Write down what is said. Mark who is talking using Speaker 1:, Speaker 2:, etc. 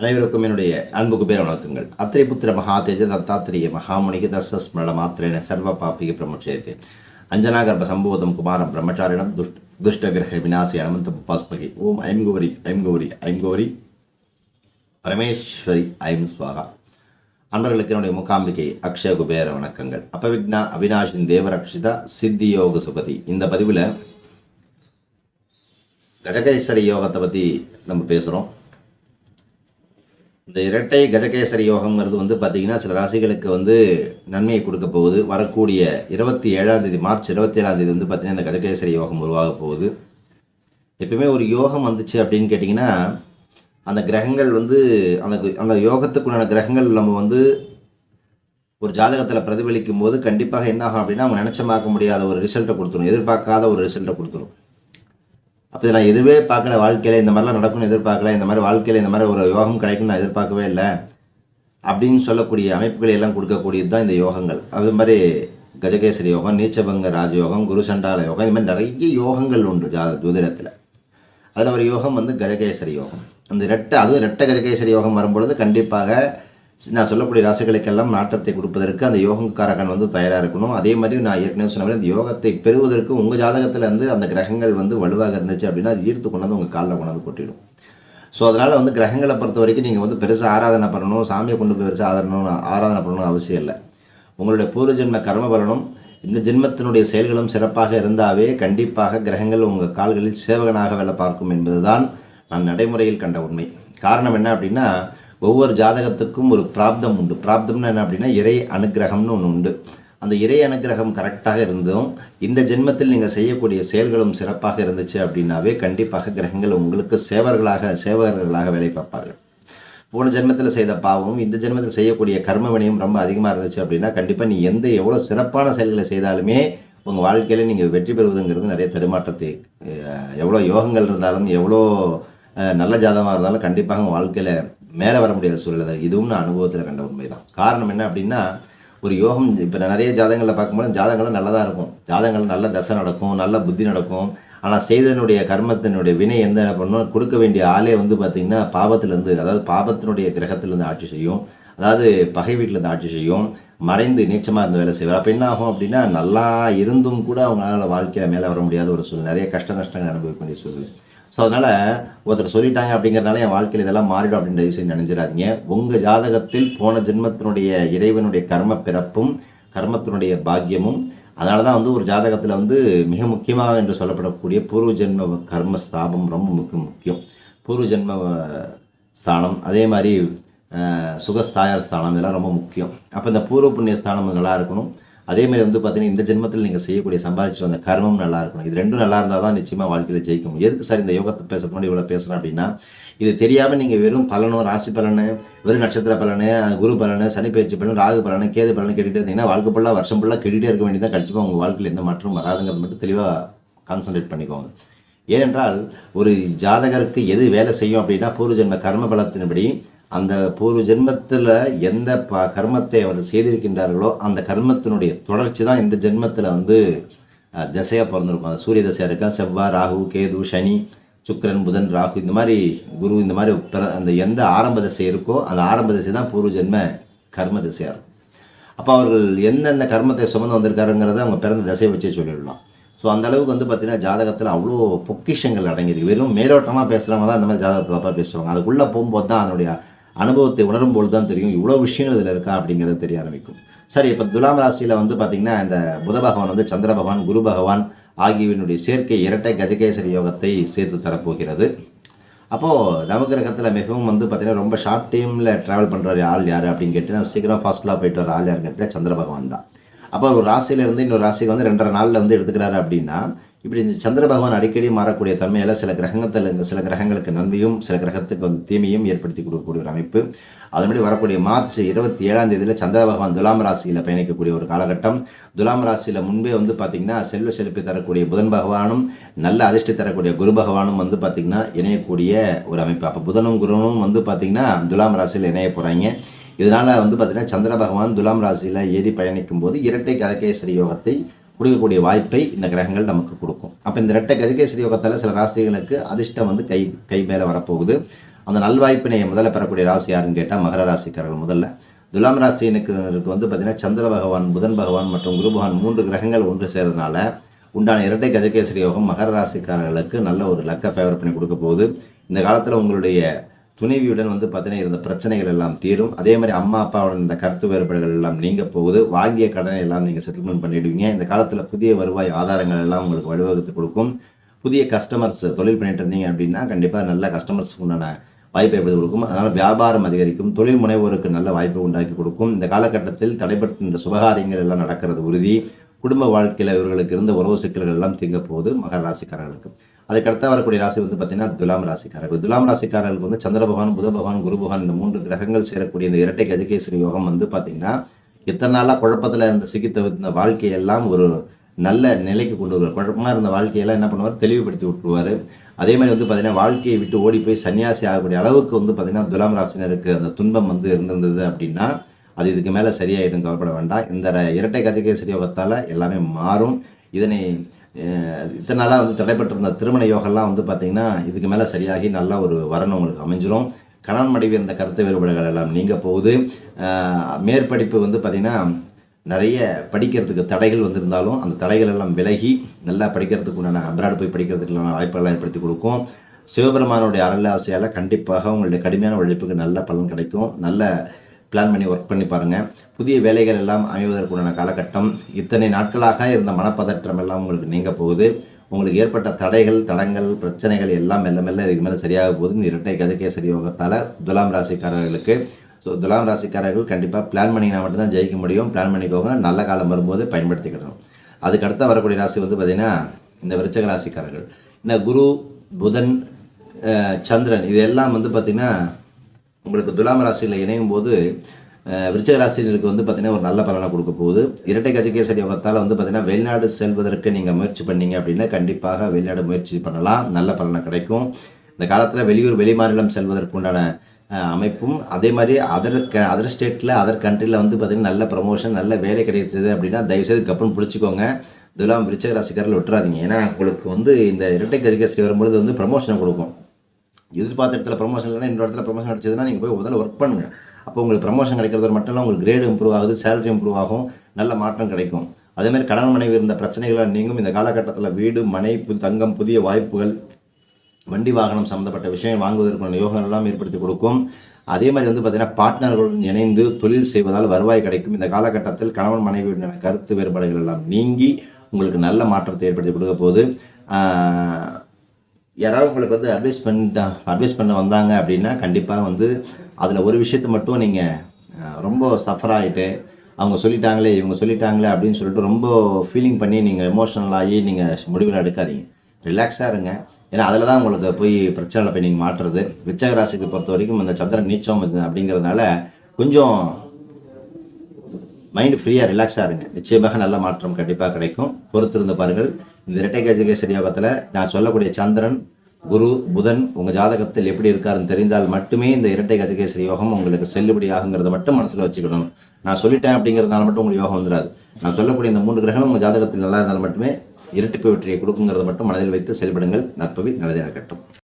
Speaker 1: அனைவருக்கும் என்னுடைய அன்புக்கு பேர் வணக்கங்கள். அத்திரை புத்திர மகாதேஜ தத்தாத்திரிய மகாமணிக தசஸ்மரண மாத்திரேன சர்வ பாப்பிக பிரமுச்சயத்தை அஞ்சனா கர்ப்ப சம்போதம் குமாரம் பிரம்மச்சாரிடம் துஷ்ட துஷ்ட கிரக விநாசி அனந்த பாஸ்மகி ஓம் ஐம் கௌரி ஐம் கௌரி ஐம் கௌரி பரமேஸ்வரி ஐம் ஸ்வாகா அன்பர்களுக்கு என்னுடைய முகாம்பிகை அக்ஷய குபேர வணக்கங்கள். அப்பவிக்னா அவினாஷின் தேவரக்ஷிதா சித்தி யோக சுகதி. இந்த பதிவில் கஜகேஸ்வரி யோகத்தை பற்றி நம்ம பேசுகிறோம் இந்த இரட்டை கஜகேசரி யோகம்ங்கிறது வந்து பார்த்திங்கன்னா சில ராசிகளுக்கு வந்து நன்மையை கொடுக்க போகுது. வரக்கூடிய இருபத்தி ஏழாம் தேதி மார்ச் இருபத்தி ஏழாம் தேதி வந்து பார்த்திங்கன்னா இந்த கஜகேசரி யோகம் உருவாக போகுது. எப்பயுமே ஒரு யோகம் வந்துச்சு அப்படின்னு கேட்டிங்கன்னா அந்த கிரகங்கள் வந்து அந்த அந்த யோகத்துக்குண்டான கிரகங்கள் நம்ம வந்து ஒரு ஜாதகத்தில் பிரதிபலிக்கும் போது கண்டிப்பாக என்ன ஆகும் அப்படின்னா அவங்க நினச்சமாக்க முடியாத ஒரு ரிசல்ட்டை கொடுத்துரும். எதிர்பார்க்காத ஒரு ரிசல்ட்டை கொடுத்துரும். அப்போ நான் எதுவே பார்க்கல வாழ்க்கையில் இந்த மாதிரிலாம் நடக்கும்னு எதிர்பார்க்கல இந்த மாதிரி வாழ்க்கையில் இந்த மாதிரி ஒரு யோகம் கிடைக்கும்னு நான் எதிர்பார்க்கவே இல்லை அப்படின்னு சொல்லக்கூடிய அமைப்புகளை எல்லாம் கொடுக்கக்கூடியது தான் இந்த யோகங்கள். அது மாதிரி கஜகேசரி யோகம் நீச்சபங்க ராஜயோகம் குரு சண்டால யோகம் இந்த மாதிரி நிறைய யோகங்கள் உண்டு ஜா ஜோதிடத்தில். அதில் ஒரு யோகம் வந்து கஜகேசரி யோகம். அந்த ரெட்டை அதுவும் ரெட்டை கஜகேசரி யோகம் வரும்பொழுது கண்டிப்பாக நான் சொல்லக்கூடிய ராசிகளுக்கெல்லாம் மாற்றத்தை கொடுப்பதற்கு அந்த யோகக்காரகன் வந்து தயாராக இருக்கணும். அதே மாதிரி நான் ஏற்கனவே சொன்ன மாதிரி அந்த யோகத்தை பெறுவதற்கு உங்கள் ஜாதகத்தில் வந்து அந்த கிரகங்கள் வந்து வலுவாக இருந்துச்சு அப்படின்னா அது ஈர்த்து கொண்டாந்து உங்கள் காலில் கொண்டாந்து கொட்டிடும். ஸோ அதனால் வந்து கிரகங்களை பொறுத்த வரைக்கும் நீங்கள் வந்து பெருசாக ஆராதனை பண்ணணும். சாமியை கொண்டு போய் பெருசாக ஆதரணும் ஆராதனை பண்ணணும் அவசியம் இல்லை. உங்களுடைய பூர்வ ஜென்ம கர்ம பலனும் இந்த ஜென்மத்தினுடைய செயல்களும் சிறப்பாக இருந்தாவே கண்டிப்பாக கிரகங்கள் உங்கள் கால்களில் சேவகனாக வேலை பார்க்கும் என்பதுதான் நான் நடைமுறையில் கண்ட உண்மை. காரணம் என்ன அப்படின்னா ஒவ்வொரு ஜாதகத்துக்கும் ஒரு பிராப்தம் உண்டு. பிராப்தம்னு என்ன அப்படின்னா இறை அனுகிரகம்னு ஒன்று உண்டு. அந்த இறை அனுகிரகம் கரெக்டாக இருந்தும் இந்த ஜென்மத்தில் நீங்கள் செய்யக்கூடிய செயல்களும் சிறப்பாக இருந்துச்சு அப்படின்னாவே கண்டிப்பாக கிரகங்கள் உங்களுக்கு சேவர்களாக சேவகர்களாக வேலை பார்ப்பார்கள். போன ஜென்மத்தில் செய்த பாவமும் இந்த ஜென்மத்தில் செய்யக்கூடிய கர்ம வினையும் ரொம்ப அதிகமாக இருந்துச்சு அப்படின்னா கண்டிப்பாக நீ எந்த எவ்வளோ சிறப்பான செயல்களை செய்தாலுமே உங்கள் வாழ்க்கையில் நீங்கள் வெற்றி பெறுவதுங்கிறது நிறைய தடுமாற்றத்தை எவ்வளோ யோகங்கள் இருந்தாலும் எவ்வளோ நல்ல ஜாதகமாக இருந்தாலும் கண்டிப்பாக உங்கள் வாழ்க்கையில் மேலே வர முடியாத சூழ்நிலை இதுவும் நான் அனுபவத்தில் கண்ட உண்மை தான் காரணம் என்ன அப்படின்னா ஒரு யோகம் இப்போ நிறைய ஜாதகங்களில் பார்க்கும்போது ஜாதகங்கள் நல்லதாக இருக்கும். ஜாதகங்கள் நல்ல தசை நடக்கும் நல்ல புத்தி நடக்கும். ஆனால் செய்தனுடைய கர்மத்தினுடைய வினை எந்த என்ன பண்ணணும் கொடுக்க வேண்டிய ஆளே வந்து பார்த்திங்கன்னா பாவத்திலேருந்து அதாவது பாவத்தினுடைய கிரகத்திலேருந்து ஆட்சி செய்யும். அதாவது பகை வீட்டிலேருந்து ஆட்சி செய்யும். மறைந்து நீச்சமாக இருந்த வேலை செய்வார். அப்போ என்ன ஆகும் அப்படின்னா நல்லா இருந்தும் கூட அவங்களால வாழ்க்கையில் மேலே வர முடியாத ஒரு சூழ்நிலை. நிறைய கஷ்ட நஷ்டங்கள் அனுபவிக்க வேண்டிய சூழ்நிலை. ஸோ அதனால் ஒருத்தர் சொல்லிட்டாங்க அப்படிங்கிறனால என் வாழ்க்கையில் இதெல்லாம் மாறிடும் அப்படின்ற விஷயம் நினைஞ்சிடாதீங்க. உங்கள் ஜாதகத்தில் போன ஜென்மத்தினுடைய இறைவனுடைய கர்ம பிறப்பும் கர்மத்தினுடைய பாக்கியமும் அதனால தான் வந்து ஒரு ஜாதகத்தில் வந்து மிக முக்கியமாக என்று சொல்லப்படக்கூடிய பூர்வ ஜென்ம கர்ம ஸ்தாபம் ரொம்ப முக்கிய முக்கியம். பூர்வ ஜென்ம ஸ்தானம் அதே மாதிரி சுகஸ்தாயர் ஸ்தானம் இதெல்லாம் ரொம்ப முக்கியம். அப்போ இந்த பூர்வ புண்ணிய ஸ்தானம் நல்லா இருக்கணும். அதேமாதிரி வந்து பார்த்தீங்கன்னா இந்த ஜென்மத்தில் நீங்கள் செய்யக்கூடிய சம்பாதிச்சு வந்த கர்மம் நல்லா இருக்கணும். இது ரெண்டும் நல்லா இருந்தால் தான் நிச்சயமாக வாழ்க்கையில் ஜெயிக்க முடியும். எதுக்கு சார் இந்த யோகத்தை பேசுறது முன்னாடி இவ்வளோ பேசுகிறேன் அப்படின்னா இது தெரியாமல் நீங்கள் வெறும் பலனும் ராசி பலனு வெறும் நட்சத்திர பலனு குரு பலனு சனி பயிற்சி பலன் ராகு பலனு கேது பலனு கேட்டுகிட்டே இருந்தீங்கன்னா வாழ்க்கை ஃபுல்லாக வருஷம் ஃபுல்லாக கேட்டுகிட்டே இருக்க வேண்டியதான் கண்டிப்பாக உங்கள் வாழ்க்கையில் எந்த மாற்றம் வராதுங்கிறது மட்டும் தெளிவாக கான்சன்ட்ரேட் பண்ணிக்கோங்க. ஏனென்றால் ஒரு ஜாதகருக்கு எது வேலை செய்யும் அப்படின்னா பூர்வ ஜென்ம கர்ம பலத்தின்படி அந்த பூர்வ ஜென்மத்தில் எந்த ப கர்மத்தை அவர் செய்திருக்கின்றார்களோ அந்த கர்மத்தினுடைய தொடர்ச்சி தான் இந்த ஜென்மத்தில் வந்து திசையாக பிறந்திருக்கும். அந்த சூரிய திசையாக இருக்கா? செவ்வாய் ராகு கேது சனி சுக்கரன் புதன் ராகு இந்த மாதிரி குரு இந்த மாதிரி பிற அந்த எந்த ஆரம்ப திசை இருக்கோ அந்த ஆரம்ப திசை தான் பூர்வ ஜென்ம கர்ம திசையாக இருக்கும். அப்போ அவர்கள் எந்தெந்த கர்மத்தை சுமந்து வந்திருக்காருங்கிறத அவங்க பிறந்த திசையை வச்சே சொல்லிடலாம். ஸோ அந்த அளவுக்கு வந்து பார்த்திங்கன்னா ஜாதகத்தில் அவ்வளோ பொக்கிஷங்கள் அடங்கியிருக்கு. வெறும் மேலோட்டமாக பேசுகிறவங்க தான் இந்த மாதிரி ஜாதகத்தை தப்பாக பேசுவாங்க. அதுக்குள்ளே போகும்போது தான் அதனுடைய அனுபவத்தை உணரும் பொழுது தான் தெரியும் இவ்வளோ விஷயங்கள் இதில் இருக்கா அப்படிங்கிறது தெரிய ஆரம்பிக்கும். சரி இப்போ துலாம் ராசியில் வந்து பார்த்திங்கன்னா இந்த புத பகவான் வந்து சந்திர பகவான் குரு பகவான் ஆகியவனுடைய சேர்க்கை இரட்டை கஜகேசரி யோகத்தை சேர்த்து தரப்போகிறது. அப்போது நவகிரகத்தில் மிகவும் வந்து பார்த்திங்கன்னா ரொம்ப ஷார்ட் டைமில் ட்ராவல் பண்ணுற ஆள் யார் அப்படின்னு கேட்டால் சீக்கிரம் ஃபாஸ்ட்லாக போயிட்டு வர ஆள் யாருன்னு கேட்டால் சந்திர பகவான் தான். அப்போ ஒரு ராசியிலேருந்து இன்னொரு ராசிக்கு வந்து ரெண்டரை நாளில் வந்து எடுத்துக்கிறாரு அப்படின்னா இப்படி இந்த சந்திர பகவான் அடிக்கடி மாறக்கூடிய தன்மையில் சில கிரகத்தில் சில கிரகங்களுக்கு நன்மையும் சில கிரகத்துக்கு வந்து தீமையும் ஏற்படுத்தி கொடுக்கக்கூடிய ஒரு அமைப்பு. அதன்படி வரக்கூடிய மார்ச் இருபத்தி ஏழாம் தேதியில் சந்திர பகவான் துலாம் ராசியில் பயணிக்கக்கூடிய ஒரு காலகட்டம். துலாம் ராசியில் முன்பே வந்து பார்த்திங்கன்னா செல்வ செழிப்பை தரக்கூடிய புதன் பகவானும் நல்ல அதிர்ஷ்டி தரக்கூடிய குரு பகவானும் வந்து பார்த்திங்கன்னா இணையக்கூடிய ஒரு அமைப்பு. அப்போ புதனும் குருனும் வந்து பார்த்திங்கன்னா துலாம் ராசியில் இணைய போகிறாங்க இதனால் வந்து பார்த்திங்கன்னா சந்திர பகவான் துலாம் ராசியில் ஏறி பயணிக்கும் போது இரட்டை கதகேசரி யோகத்தை கொடுக்கக்கூடிய வாய்ப்பை இந்த கிரகங்கள் நமக்கு கொடுக்கும். அப்போ இந்த இரட்டை கதிகேசரி யோகத்தால் சில ராசிகளுக்கு அதிர்ஷ்டம் வந்து கை கை மேலே வரப்போகுது. அந்த நல்வாய்ப்பினை முதல்ல பெறக்கூடிய ராசி யாருன்னு கேட்டால் மகர ராசிக்காரர்கள் முதல்ல. துலாம் ராசினுக்கு வந்து பார்த்திங்கன்னா சந்திர பகவான் புதன் பகவான் மற்றும் குரு பகவான் மூன்று கிரகங்கள் ஒன்று சேர்றதுனால உண்டான இரட்டை கஜகேசரி யோகம் மகர ராசிக்காரர்களுக்கு நல்ல ஒரு லக்கை ஃபேவர் பண்ணி கொடுக்க போகுது. இந்த காலத்தில் உங்களுடைய துணைவியுடன் வந்து பார்த்தீங்கன்னா இருந்த பிரச்சனைகள் எல்லாம் தீரும். அதே மாதிரி அம்மா அப்பாவுடன் இந்த கருத்து வேறுபாடுகள் எல்லாம் நீங்க போகுது. வாங்கிய கடனை எல்லாம் நீங்கள் செட்டில்மெண்ட் பண்ணிடுவீங்க. இந்த காலத்தில் புதிய வருவாய் ஆதாரங்கள் எல்லாம் உங்களுக்கு வழிவகுத்து கொடுக்கும். புதிய கஸ்டமர்ஸ் தொழில் பண்ணிட்டு இருந்தீங்க அப்படின்னா கண்டிப்பாக நல்ல கஸ்டமர்ஸ்க்கு உண்டான வாய்ப்பை ஏற்படுத்தி கொடுக்கும். அதனால் வியாபாரம் அதிகரிக்கும். தொழில் முனைவோருக்கு நல்ல வாய்ப்பை உண்டாக்கி கொடுக்கும். இந்த காலகட்டத்தில் தடைப்பட்ட சுபகாரியங்கள் எல்லாம் நடக்கிறது உறுதி. குடும்ப வாழ்க்கையில் இவர்களுக்கு இருந்த உறவு சிக்கல்கள் எல்லாம் தீங்க போகுது மகர ராசிக்காரர்களுக்கு. அதுக்கடுத்த வரக்கூடிய ராசி வந்து பார்த்தீங்கன்னா துலாம் ராசிக்காரர்கள். துலாம் ராசிக்காரர்களுக்கு வந்து சந்திர பகவான் புத பகவான் குரு பகவான் இந்த மூன்று கிரகங்கள் சேரக்கூடிய இந்த இரட்டை கஜகேசரி யோகம் வந்து பார்த்தீங்கன்னா இத்தனை நாளாக குழப்பத்தில் இருந்த சிக்கி தவிர்த்த வாழ்க்கையெல்லாம் ஒரு நல்ல நிலைக்கு கொண்டு வருவார். குழப்பமாக இருந்த வாழ்க்கையெல்லாம் என்ன பண்ணுவார்? தெளிவுபடுத்தி விட்டுருவார். அதே மாதிரி வந்து பார்த்தீங்கன்னா வாழ்க்கையை விட்டு ஓடி போய் சன்னியாசி ஆகக்கூடிய அளவுக்கு வந்து பார்த்தீங்கன்னா துலாம் ராசினருக்கு அந்த துன்பம் வந்து இருந்திருந்தது அப்படின்னா அது இதுக்கு மேலே சரியாயிடும் கவலைப்பட வேண்டாம். இந்த இரட்டை கஜகேசரி யோகத்தால் எல்லாமே மாறும். இதனை இத்தனை நாளாக வந்து தடைப்பட்டிருந்த திருமண யோகம்லாம் வந்து பார்த்திங்கன்னா இதுக்கு மேலே சரியாகி நல்ல ஒரு வரணும் உங்களுக்கு அமைஞ்சிரும். கணவன் மனைவி இந்த கருத்து வேறுபாடுகள் எல்லாம் நீங்க போகுது. மேற்படிப்பு வந்து பார்த்திங்கன்னா நிறைய படிக்கிறதுக்கு தடைகள் வந்திருந்தாலும் அந்த தடைகள் எல்லாம் விலகி நல்லா படிக்கிறதுக்கு உண்டான அப்ராடு போய் படிக்கிறதுக்குள்ள வாய்ப்புகள்லாம் ஏற்படுத்தி கொடுக்கும். சிவபெருமானுடைய அருளாசையால் கண்டிப்பாக உங்களுடைய கடுமையான உழைப்புக்கு நல்ல பலன் கிடைக்கும். நல்ல பிளான் பண்ணி ஒர்க் பண்ணி பாருங்கள் புதிய வேலைகள் எல்லாம் அமைவதற்குண்டான காலகட்டம். இத்தனை நாட்களாக இருந்த மனப்பதற்றம் எல்லாம் உங்களுக்கு நீங்க போகுது. உங்களுக்கு ஏற்பட்ட தடைகள் தடங்கள் பிரச்சனைகள் எல்லாம் மெல்ல மெல்ல இதுக்கு மேலே சரியாக போகுது. இந்த இரட்டை கதகேசரி சரியோகத்தால் துலாம் ராசிக்காரர்களுக்கு. ஸோ துலாம் ராசிக்காரர்கள் கண்டிப்பாக பிளான் பண்ணிங்கன்னா மட்டும்தான் ஜெயிக்க முடியும். பிளான் பண்ணிக்கோங்க. நல்ல காலம் வரும்போது பயன்படுத்திக்கிடணும் அதுக்கு அடுத்த வரக்கூடிய ராசி வந்து பார்த்திங்கன்னா இந்த விருச்சக ராசிக்காரர்கள். இந்த குரு புதன் சந்திரன் இது எல்லாம் வந்து பார்த்திங்கன்னா உங்களுக்கு துலாம் ராசியில் இணையும் போது விருச்சக ராசினருக்கு வந்து பார்த்தீங்கன்னா ஒரு நல்ல பலனை கொடுக்க போகுது. இரட்டை கஜகேசரி யோகத்தால் வந்து பார்த்தீங்கன்னா வெளிநாடு செல்வதற்கு நீங்கள் முயற்சி பண்ணீங்க அப்படின்னா கண்டிப்பாக வெளிநாடு முயற்சி பண்ணலாம். நல்ல பலனை கிடைக்கும். இந்த காலத்தில் வெளியூர் வெளிமாநிலம் செல்வதற்கு உண்டான அமைப்பும் அதே மாதிரி அதர் க அதர் ஸ்டேட்டில் அதர் கண்ட்ரியில் வந்து பார்த்தீங்கன்னா நல்ல ப்ரமோஷன் நல்ல வேலை கிடைச்சது அப்படின்னா தயவுசெய்து கப்பன் பிடிச்சிக்கோங்க. இதெல்லாம் விருச்சக ராசிக்காரில் விட்டுறாதீங்க ஏன்னா உங்களுக்கு வந்து இந்த இரட்டை கஜகேசரி வரும்பொழுது வந்து ப்ரமோஷனை கொடுக்கும். எதிர்பார்த்த இடத்துல ப்ரமோஷன் இல்லைன்னா இன்னொரு இடத்துல ப்ரமோஷன் கிடச்சதுன்னா நீங்கள் போய் முதல்ல ஒர்க் பண்ணுங்கள் அப்போ உங்களுக்கு ப்ரமோஷன் கிடைக்கிறது மட்டும் இல்லை உங்களுக்கு கிரேடு இம்ப்ரூவ் ஆகுது சேலரி இம்ப்ரூவ் ஆகும் நல்ல மாற்றம் கிடைக்கும். அதே மாதிரி கணவன் மனைவி இருந்த பிரச்சனைகளை நீங்கும் இந்த காலகட்டத்தில் வீடு மனை தங்கம் புதிய வாய்ப்புகள் வண்டி வாகனம் சம்மந்தப்பட்ட விஷயம் வாங்குவதற்கான யோகம் எல்லாம் ஏற்படுத்தி கொடுக்கும். அதே மாதிரி வந்து பார்த்தீங்கன்னா பார்ட்னர்களுடன் இணைந்து தொழில் செய்வதால் வருவாய் கிடைக்கும். இந்த காலகட்டத்தில் கணவன் மனைவியுடனான கருத்து வேறுபாடுகள் எல்லாம் நீங்கி உங்களுக்கு நல்ல மாற்றத்தை ஏற்படுத்தி கொடுக்க போது யாராவது உங்களுக்கு வந்து அட்வைஸ் பண்ணிட்டா அட்வைஸ் பண்ண வந்தாங்க அப்படின்னா கண்டிப்பாக வந்து அதில் ஒரு விஷயத்தை மட்டும் நீங்கள் ரொம்ப சஃபர் ஆகிட்டு அவங்க சொல்லிட்டாங்களே இவங்க சொல்லிட்டாங்களே அப்படின்னு சொல்லிட்டு ரொம்ப ஃபீலிங் பண்ணி நீங்கள் எமோஷனல் ஆகி நீங்கள் முடிவில் எடுக்காதீங்க. ரிலாக்ஸாக இருங்க. ஏன்னா அதில் தான் உங்களுக்கு போய் பிரச்சனையில் போய் நீங்கள் மாட்டுறது விச்சக ராசிக்கு பொறுத்த வரைக்கும் இந்த சந்திரன் நீச்சம் இது அப்படிங்கிறதுனால கொஞ்சம் மைண்டு ஃப்ரீயாக ரிலாக்ஸாக இருங்க. நிச்சயமாக நல்ல மாற்றம் கண்டிப்பாக கிடைக்கும். பொறுத்திருந்து பாருங்கள். இந்த இரட்டை கஜகேசரி யோகத்தில் நான் சொல்லக்கூடிய சந்திரன் குரு புதன் உங்கள் ஜாதகத்தில் எப்படி இருக்காருன்னு தெரிந்தால் மட்டுமே இந்த இரட்டை கஜகேசரி யோகம் உங்களுக்கு செல்லுபடியாகுங்கிறத மட்டும் மனசில் வச்சுக்கணும். நான் சொல்லிட்டேன் அப்படிங்கிறதுனால மட்டும் உங்களுக்கு யோகம் வந்துடாது நான் சொல்லக்கூடிய இந்த மூன்று கிரகங்கள் உங்கள் ஜாதகத்தில் நல்லா இருந்தால் மட்டுமே இரட்டிப்பு வெற்றியை கொடுக்குங்கிறத மட்டும் மனதில் வைத்து செயல்படுங்கள். நற்பவி நல்லதே நடக்கட்டும்.